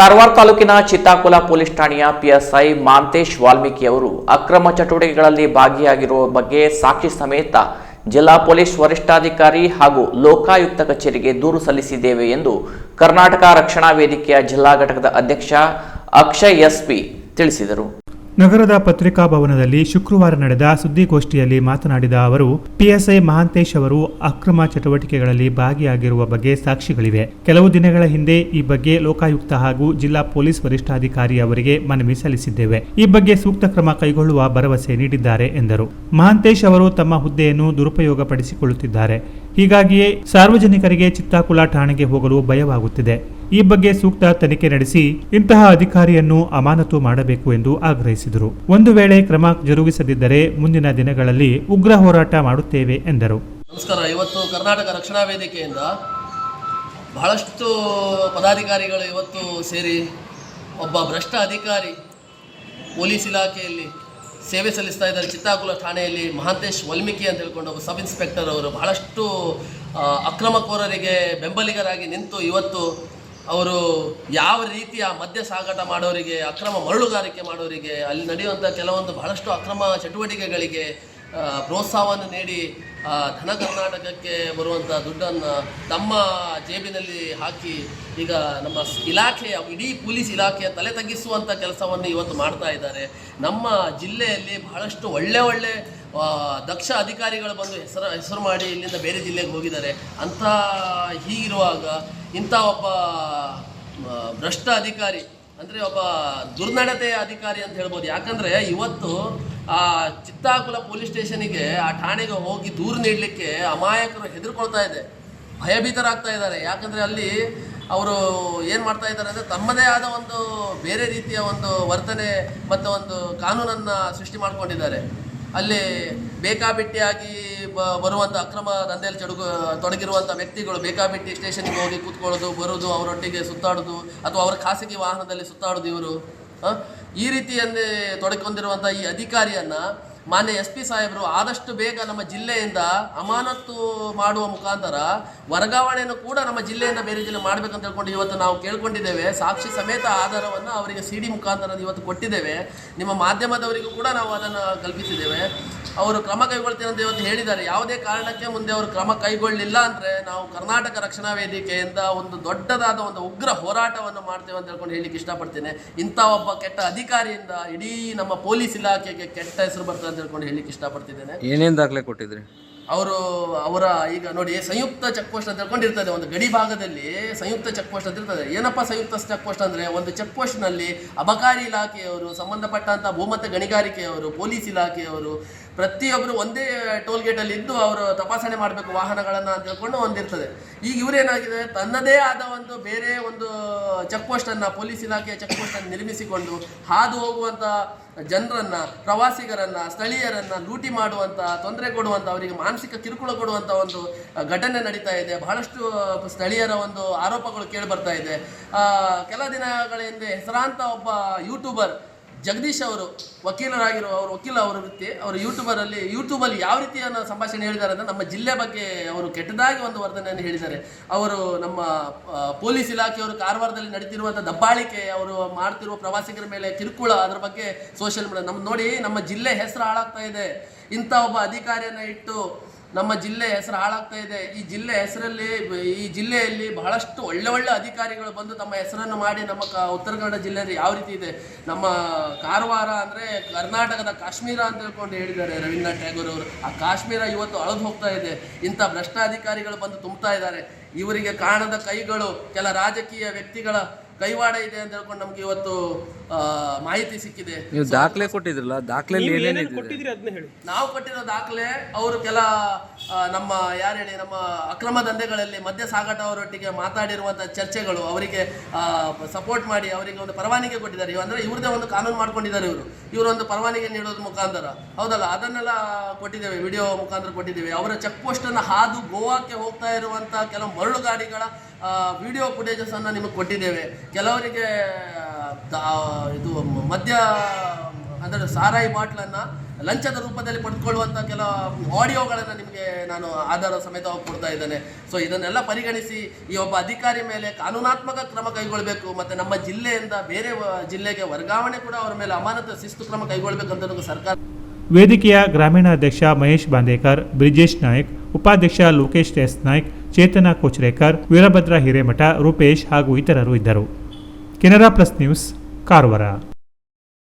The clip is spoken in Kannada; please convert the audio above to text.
ಕಾರವಾರ ತಾಲೂಕಿನ ಚಿತ್ತಾಕುಲ ಪೊಲೀಸ್ ಠಾಣೆಯ ಪಿಎಸ್ಐ ಮಾಂತೇಶ್ ವಾಲ್ಮೀಕಿ ಅವರು ಅಕ್ರಮ ಚಟುವಟಿಕೆಗಳಲ್ಲಿ ಭಾಗಿಯಾಗಿರುವ ಬಗ್ಗೆ ಸಾಕ್ಷಿ ಸಮೇತ ಜಿಲ್ಲಾ ಪೊಲೀಸ್ ವರಿಷ್ಠಾಧಿಕಾರಿ ಹಾಗೂ ಲೋಕಾಯುಕ್ತ ಕಚೇರಿಗೆ ದೂರು ಸಲ್ಲಿಸಿದ್ದೇವೆ ಎಂದು ಕರ್ನಾಟಕ ರಕ್ಷಣಾ ವೇದಿಕೆಯ ಜಿಲ್ಲಾ ಘಟಕದ ಅಧ್ಯಕ್ಷ ಅಕ್ಷಯ್ ಎಸ್ಪಿ ತಿಳಿಸಿದರು. ನಗರದ ಪತ್ರಿಕಾ ಭವನದಲ್ಲಿ ಶುಕ್ರವಾರ ನಡೆದ ಸುದ್ದಿಗೋಷ್ಠಿಯಲ್ಲಿ ಮಾತನಾಡಿದ ಅವರು, ಪಿಎಸ್ಐ ಮಹಾಂತೇಶ್ ಅವರು ಅಕ್ರಮ ಚಟುವಟಿಕೆಗಳಲ್ಲಿ ಭಾಗಿಯಾಗಿರುವ ಬಗ್ಗೆ ಸಾಕ್ಷಿಗಳಿವೆ. ಕೆಲವು ದಿನಗಳ ಹಿಂದೆ ಈ ಬಗ್ಗೆ ಲೋಕಾಯುಕ್ತ ಹಾಗೂ ಜಿಲ್ಲಾ ಪೊಲೀಸ್ ವರಿಷ್ಠಾಧಿಕಾರಿ ಅವರಿಗೆ ಮನವಿ ಸಲ್ಲಿಸಿದ್ದೇವೆ. ಈ ಬಗ್ಗೆ ಸೂಕ್ತ ಕ್ರಮ ಕೈಗೊಳ್ಳುವ ಭರವಸೆ ನೀಡಿದ್ದಾರೆ ಎಂದರು. ಮಹಾಂತೇಶ್ ಅವರು ತಮ್ಮ ಹುದ್ದೆಯನ್ನು ದುರುಪಯೋಗಪಡಿಸಿಕೊಳ್ಳುತ್ತಿದ್ದಾರೆ. ಹೀಗಾಗಿಯೇ ಸಾರ್ವಜನಿಕರಿಗೆ ಚಿತ್ತಾಕುಲ ಠಾಣೆಗೆ ಹೋಗಲು ಭಯವಾಗುತ್ತಿದೆ. ಈ ಬಗ್ಗೆ ಸೂಕ್ತ ತನಿಖೆ ನಡೆಸಿ ಇಂತಹ ಅಧಿಕಾರಿಯನ್ನು ಅಮಾನತು ಮಾಡಬೇಕು ಎಂದು ಆಗ್ರಹಿಸಿದರು. ಒಂದು ವೇಳೆ ಕ್ರಮ ಜರುಗಿಸದಿದ್ದರೆ ಮುಂದಿನ ದಿನಗಳಲ್ಲಿ ಉಗ್ರ ಹೋರಾಟ ಮಾಡುತ್ತೇವೆ ಎಂದರು. ನಮಸ್ಕಾರ. ಇವತ್ತು ಕರ್ನಾಟಕ ರಕ್ಷಣಾ ವೇದಿಕೆಯಿಂದ ಬಹಳಷ್ಟು ಪದಾಧಿಕಾರಿಗಳು ಇವತ್ತು ಸೇರಿ ಒಬ್ಬ ಭ್ರಷ್ಟ ಅಧಿಕಾರಿ ಪೊಲೀಸ್ ಇಲಾಖೆಯಲ್ಲಿ ಸೇವೆ ಸಲ್ಲಿಸ್ತಾ ಇದ್ದಾರೆ. ಚಿತ್ತಾಕುಲ ಠಾಣೆಯಲ್ಲಿ ಮಹಾಂತೇಶ್ ವಾಲ್ಮೀಕಿ ಅಂತ ಹೇಳ್ಕೊಂಡು ಒಬ್ಬ ಸಬ್ ಇನ್ಸ್ಪೆಕ್ಟರ್ ಅವರು ಬಹಳಷ್ಟು ಅಕ್ರಮಕೋರರಿಗೆ ಬೆಂಬಲಿಗರಾಗಿ ನಿಂತು ಇವತ್ತು ಅವರು ಯಾವ ರೀತಿಯ ಮದ್ಯ ಸಾಗಾಟ ಮಾಡೋರಿಗೆ, ಅಕ್ರಮ ಮರಳುಗಾರಿಕೆ ಮಾಡೋರಿಗೆ, ಅಲ್ಲಿ ನಡೆಯುವಂಥ ಕೆಲವೊಂದು ಬಹಳಷ್ಟು ಅಕ್ರಮ ಚಟುವಟಿಕೆಗಳಿಗೆ ಪ್ರೋತ್ಸಾಹವನ್ನು ನೀಡಿ ಧನ ಕರ್ನಾಟಕಕ್ಕೆ ಬರುವಂಥ ದುಡ್ಡನ್ನು ತಮ್ಮ ಜೇಬಿನಲ್ಲಿ ಹಾಕಿ, ಈಗ ನಮ್ಮ ಇಲಾಖೆಯ, ಇಡೀ ಪೊಲೀಸ್ ಇಲಾಖೆಯ ತಲೆ ತಗ್ಗಿಸುವಂಥ ಕೆಲಸವನ್ನು ಇವತ್ತು ಮಾಡ್ತಾ ಇದ್ದಾರೆ. ನಮ್ಮ ಜಿಲ್ಲೆಯಲ್ಲಿ ಬಹಳಷ್ಟು ಒಳ್ಳೆ ಒಳ್ಳೆ ದಕ್ಷ ಅಧಿಕಾರಿಗಳು ಬಂದು ಹೆಸರು ಹೆಸರು ಮಾಡಿ ಇಲ್ಲಿಂದ ಬೇರೆ ಜಿಲ್ಲೆಗೆ ಹೋಗಿದ್ದಾರೆ. ಅಂಥ ಹೀಗಿರುವಾಗ ಇಂಥ ಒಬ್ಬ ಭ್ರಷ್ಟ ಅಧಿಕಾರಿ ಅಂದರೆ ಒಬ್ಬ ದುರ್ನಡತೆ ಅಧಿಕಾರಿ ಅಂತ ಹೇಳ್ಬೋದು. ಯಾಕಂದರೆ ಇವತ್ತು ಆ ಚಿತ್ತಾಕುಲ ಪೊಲೀಸ್ ಸ್ಟೇಷನಿಗೆ ಆ ಠಾಣೆಗೆ ಹೋಗಿ ದೂರು ನೀಡಲಿಕ್ಕೆ ಅಮಾಯಕರು ಹೆದರ್ಕೊಳ್ತಾ ಇದೆ. ಭಯಭೀತರಾಗ್ತಾ ಇದ್ದಾರೆ. ಯಾಕಂದರೆ ಅಲ್ಲಿ ಅವರು ಏನು ಮಾಡ್ತಾ ಇದ್ದಾರೆ ಅಂದರೆ ತಮ್ಮದೇ ಆದ ಒಂದು ಬೇರೆ ರೀತಿಯ ಒಂದು ವರ್ತನೆ ಮತ್ತು ಒಂದು ಕಾನೂನನ್ನು ಸೃಷ್ಟಿ ಮಾಡ್ಕೊಂಡಿದ್ದಾರೆ. ಅಲ್ಲಿ ಬೇಕಾಬಿಟ್ಟಿಯಾಗಿ ಬ ಬರುವಂಥ ಅಕ್ರಮ ದಂಧೆಯಲ್ಲಿ ಚಡುಗು ತೊಡಗಿರುವಂಥ ವ್ಯಕ್ತಿಗಳು ಬೇಕಾಬಿಟ್ಟಿ ಸ್ಟೇಷನ್ಗೆ ಹೋಗಿ ಕೂತ್ಕೊಳ್ಳೋದು, ಬರೋದು, ಅವರೊಟ್ಟಿಗೆ ಸುತ್ತಾಡೋದು, ಅಥವಾ ಅವರ ಖಾಸಗಿ ವಾಹನದಲ್ಲಿ ಸುತ್ತಾಡೋದು ಇವರು? ಈ ರೀತಿಯಲ್ಲಿ ತೊಡಕೊಂಡಿರುವಂಥ ಈ ಅಧಿಕಾರಿಯನ್ನು ಮಾನ್ಯ ಎಸ್ ಪಿ ಸಾಹೇಬರು, ಆದಷ್ಟು ಬೇಗ ನಮ್ಮ ಜಿಲ್ಲೆಯಿಂದ ಅಮಾನತ್ತು ಮಾಡುವ ಮುಖಾಂತರ ವರ್ಗಾವಣೆಯನ್ನು ಕೂಡ ನಮ್ಮ ಜಿಲ್ಲೆಯಿಂದ ಬೇರೆ ಜಿಲ್ಲೆ ಮಾಡಬೇಕಂತ ಹೇಳ್ಕೊಂಡು ಇವತ್ತು ನಾವು ಕೇಳ್ಕೊಂಡಿದ್ದೇವೆ. ಸಾಕ್ಷಿ ಸಮೇತ ಆಧಾರವನ್ನು ಅವರಿಗೆ ಸಿ ಡಿ ಮುಖಾಂತರ ಇವತ್ತು ಕೊಟ್ಟಿದ್ದೇವೆ. ನಿಮ್ಮ ಮಾಧ್ಯಮದವರಿಗೂ ಕೂಡ ನಾವು ಅದನ್ನು ಕಲ್ಪಿಸಿದ್ದೇವೆ. ಅವರು ಕ್ರಮ ಕೈಗೊಳ್ತೀನಿ ಅಂತ ಇವತ್ತು ಹೇಳಿದ್ದಾರೆ. ಯಾವುದೇ ಕಾರಣಕ್ಕೆ ಮುಂದೆ ಅವರು ಕ್ರಮ ಕೈಗೊಳ್ಳಲಿಲ್ಲ ಅಂದರೆ ನಾವು ಕರ್ನಾಟಕ ರಕ್ಷಣಾ ವೇದಿಕೆಯಿಂದ ಒಂದು ದೊಡ್ಡದಾದ ಒಂದು ಉಗ್ರ ಹೋರಾಟವನ್ನು ಮಾಡ್ತೇವೆ ಅಂತ ಹೇಳ್ಕೊಂಡು ಹೇಳಿಕ್ಕೆ ಇಷ್ಟಪಡ್ತೇನೆ. ಇಂಥ ಒಬ್ಬ ಕೆಟ್ಟ ಅಧಿಕಾರಿಯಿಂದ ಇಡೀ ನಮ್ಮ ಪೊಲೀಸ್ ಇಲಾಖೆಗೆ ಕೆಟ್ಟ ಹೆಸರು ಬರ್ತದೆ ಅಂತ ಹೇಳ್ಕೊಂಡು ಹೇಳಿಕ್ಕೆ ಇಷ್ಟಪಡ್ತಿದ್ದೇನೆ. ಏನೇನು ದಾಖಲೆ ಕೊಟ್ಟಿದ್ರಿ? ಅವರು ಅವರ ಈಗ ನೋಡಿ ಸಂಯುಕ್ತ ಚೆಕ್ ಪೋಸ್ಟ್ ಅಂತ ಹೇಳ್ಕೊಂಡಿರ್ತದೆ ಒಂದು ಗಡಿ ಭಾಗದಲ್ಲಿ ಸಂಯುಕ್ತ ಚೆಕ್ ಪೋಸ್ಟ್ ಅಂತ ಇರ್ತದೆ. ಏನಪ್ಪ ಸಂಯುಕ್ತ ಚೆಕ್ ಪೋಸ್ಟ್ ಅಂದ್ರೆ? ಒಂದು ಚೆಕ್ ಪೋಸ್ಟ್ನಲ್ಲಿ ಅಬಕಾರಿ ಇಲಾಖೆಯವರು ಸಂಬಂಧಪಟ್ಟಂಥ ಭೂಮತ ಗಣಿಗಾರಿಕೆಯವರು ಪೊಲೀಸ್ ಇಲಾಖೆಯವರು ಪ್ರತಿಯೊಬ್ಬರು ಒಂದೇ ಟೋಲ್ ಗೇಟಲ್ಲಿ ಇದ್ದು ಅವರು ತಪಾಸಣೆ ಮಾಡಬೇಕು ವಾಹನಗಳನ್ನು ಅಂತ ಹೇಳ್ಕೊಂಡು ಒಂದಿರ್ತದೆ. ಈಗ ಇವರೇನಾಗಿದೆ ತನ್ನದೇ ಆದ ಒಂದು ಬೇರೆ ಒಂದು ಚೆಕ್ ಪೋಸ್ಟನ್ನು ಪೊಲೀಸ್ ಇಲಾಖೆಯ ಚೆಕ್ ಪೋಸ್ಟನ್ನು ನಿರ್ಮಿಸಿಕೊಂಡು ಹಾದು ಹೋಗುವಂಥ ಜನರನ್ನು, ಪ್ರವಾಸಿಗರನ್ನ, ಸ್ಥಳೀಯರನ್ನು ಲೂಟಿ ಮಾಡುವಂತ, ತೊಂದರೆ ಕೊಡುವಂತ, ಅವರಿಗೆ ಮಾನಸಿಕ ಕಿರುಕುಳ ಕೊಡುವಂತ ಒಂದು ಘಟನೆ ನಡೀತಾ ಇದೆ. ಬಹಳಷ್ಟು ಸ್ಥಳೀಯರ ಒಂದು ಆರೋಪಗಳು ಕೇಳಿ ಬರ್ತಾ ಇದೆ. ಕೆಲ ದಿನಗಳ ಹಿಂದೆ ಹೆಸರಾಂತ ಒಬ್ಬ ಯೂಟ್ಯೂಬರ್ ಜಗದೀಶ್ ಅವರು ವಕೀಲರಾಗಿರುವ ಅವರು ವಕೀಲ ಅವರ ವೃತ್ತಿ, ಅವರು ಯೂಟ್ಯೂಬರಲ್ಲಿ, ಯೂಟ್ಯೂಬಲ್ಲಿ ಯಾವ ರೀತಿಯ ಸಂಭಾಷಣೆ ಹೇಳಿದ್ದಾರೆ ಅಂದರೆ ನಮ್ಮ ಜಿಲ್ಲೆ ಬಗ್ಗೆ ಅವರು ಕೆಟ್ಟದಾಗಿ ಒಂದು ವರ್ತನೆಯನ್ನು ಹೇಳಿದ್ದಾರೆ. ಅವರು ನಮ್ಮ ಪೊಲೀಸ್ ಇಲಾಖೆಯವರು ಕಾರವಾರದಲ್ಲಿ ನಡೀತಿರುವಂಥ ದಬ್ಬಾಳಿಕೆ, ಅವರು ಮಾಡ್ತಿರುವ ಪ್ರವಾಸಿಗರ ಮೇಲೆ ಕಿರುಕುಳ, ಅದರ ಬಗ್ಗೆ ಸೋಷಿಯಲ್ ಮೀಡಿಯಾ ನಮ್ಮ ನೋಡಿ ನಮ್ಮ ಜಿಲ್ಲೆ ಹೆಸರು ಹಾಳಾಗ್ತಾ ಇದೆ. ಇಂಥ ಒಬ್ಬ ಅಧಿಕಾರಿಯನ್ನು ಇಟ್ಟು ನಮ್ಮ ಜಿಲ್ಲೆ ಹೆಸರು ಹಾಳಾಗ್ತಾ ಇದೆ. ಈ ಜಿಲ್ಲೆ ಹೆಸರಲ್ಲಿ, ಈ ಜಿಲ್ಲೆಯಲ್ಲಿ ಬಹಳಷ್ಟು ಒಳ್ಳೆ ಒಳ್ಳೆ ಅಧಿಕಾರಿಗಳು ಬಂದು ತಮ್ಮ ಹೆಸರನ್ನು ಮಾಡಿ ನಮ್ಮ ಕ, ಉತ್ತರ ಕನ್ನಡ ಜಿಲ್ಲೆಯಲ್ಲಿ ಯಾವ ರೀತಿ ಇದೆ? ನಮ್ಮ ಕಾರವಾರ ಅಂದರೆ ಕರ್ನಾಟಕದ ಕಾಶ್ಮೀರ ಅಂತ ಹೇಳ್ಕೊಂಡು ಹೇಳಿದ್ದಾರೆ ರವೀಂದ್ರನಾಥ್ ಟ್ಯಾಗೂರ್ ಅವರು. ಆ ಕಾಶ್ಮೀರ ಇವತ್ತು ಅಳದು ಹೋಗ್ತಾ ಇದೆ. ಇಂಥ ಭ್ರಷ್ಟಾಧಿಕಾರಿಗಳು ಬಂದು ತುಂಬ್ತಾ ಇದ್ದಾರೆ. ಇವರಿಗೆ ಕಾಣದ ಕೈಗಳು ಕೆಲ ರಾಜಕೀಯ ವ್ಯಕ್ತಿಗಳ ಕೈವಾಡ ಇದೆ ಅಂತ ಹೇಳ್ಕೊಂಡು ನಮ್ಗೆ ಇವತ್ತು ಆ, ಮಾಹಿತಿ ಸಿಕ್ಕಿದೆ. ನೀವು ದಾಖಲೆ ಕೊಟ್ಟಿದ್ರಲ್ಲ ದಾಖಲೆಯಲ್ಲಿ ನಾವು ಕೊಟ್ಟಿರೋ ದಾಖಲೆ ಅವರು ಕೆಲ ನಮ್ಮ ಯಾರು ಹೇಳಿ ನಮ್ಮ ಅಕ್ರಮ ದಂಧೆಗಳಲ್ಲಿ ಮದ್ಯ ಸಾಗಾಟ ಅವರೊಟ್ಟಿಗೆ ಮಾತಾಡಿರುವಂಥ ಚರ್ಚೆಗಳು ಅವರಿಗೆ ಸಪೋರ್ಟ್ ಮಾಡಿ ಅವರಿಗೆ ಒಂದು ಪರವಾನಿಗೆ ಕೊಟ್ಟಿದ್ದಾರೆ. ಇವ್ ಅಂದ್ರೆ ಇವ್ರದೇ ಒಂದು ಕಾನೂನು ಮಾಡ್ಕೊಂಡಿದ್ದಾರೆ ಇವರು. ಇವರು ಒಂದು ಪರವಾನಿಗೆ ನೀಡೋದು ಮುಖಾಂತರ. ಹೌದಲ್ಲ? ಅದನ್ನೆಲ್ಲ ಕೊಟ್ಟಿದ್ದೇವೆ ವಿಡಿಯೋ ಮುಖಾಂತರ ಕೊಟ್ಟಿದ್ದೇವೆ. ಅವರ ಚೆಕ್ ಪೋಸ್ಟನ್ನು ಹಾದು ಗೋವಾಕ್ಕೆ ಹೋಗ್ತಾ ಇರುವಂತಹ ಕೆಲವು ಮರಳು ಗಾಡಿಗಳ ವಿಡಿಯೋ ಫುಟೇಜಸ್ ಅನ್ನು ನಿಮಗೆ ಕೊಟ್ಟಿದ್ದೇವೆ. ಕೆಲವರಿಗೆ ಇದು, ಮದ್ಯ, ಅಂದರೆ ಸಾರಾಯಿ ಬಾಟ್ಲನ್ನು ಲಂಚದ ರೂಪದಲ್ಲಿ ಪಡೆದುಕೊಳ್ಳುವಂಥ ಕೆಲ ಆಡಿಯೋಗಳನ್ನು ನಿಮಗೆ ನಾನು ಆಧಾರ ಸಮೇತ ಕೊಡ್ತಾ ಇದ್ದೇನೆ. ಸೊ ಇದನ್ನೆಲ್ಲ ಪರಿಗಣಿಸಿ ಈ ಒಬ್ಬ ಅಧಿಕಾರಿ ಮೇಲೆ ಕಾನೂನಾತ್ಮಕ ಕ್ರಮ ಕೈಗೊಳ್ಳಬೇಕು ಮತ್ತು ನಮ್ಮ ಜಿಲ್ಲೆಯಿಂದ ಬೇರೆ ಜಿಲ್ಲೆಗೆ ವರ್ಗಾವಣೆ ಕೂಡ ಅವರ ಮೇಲೆ ಅಮಾನತು ಶಿಸ್ತು ಕ್ರಮ ಕೈಗೊಳ್ಳಬೇಕು ಅಂತ ಸರ್ಕಾರ ವೇದಿಕೆಯ ಗ್ರಾಮೀಣಾಧ್ಯಕ್ಷ ಮಹೇಶ್ ಬಾಂದೇಕರ್, ಬ್ರಿಜೇಶ್ ನಾಯಕ್, ಉಪಾಧ್ಯಕ್ಷ ಲೋಕೇಶ್ ಎಸ್ ನಾಯ್ಕ್ ಚೇತನ ಕೋಚ್ರೇಕರ್ ವೀರಭದ್ರ ಹಿರೇಮಠ ರೂಪೇಶ್ ಹಾಗೂ ಇತರರು ಇದ್ದರು. Canara plus news Karwar.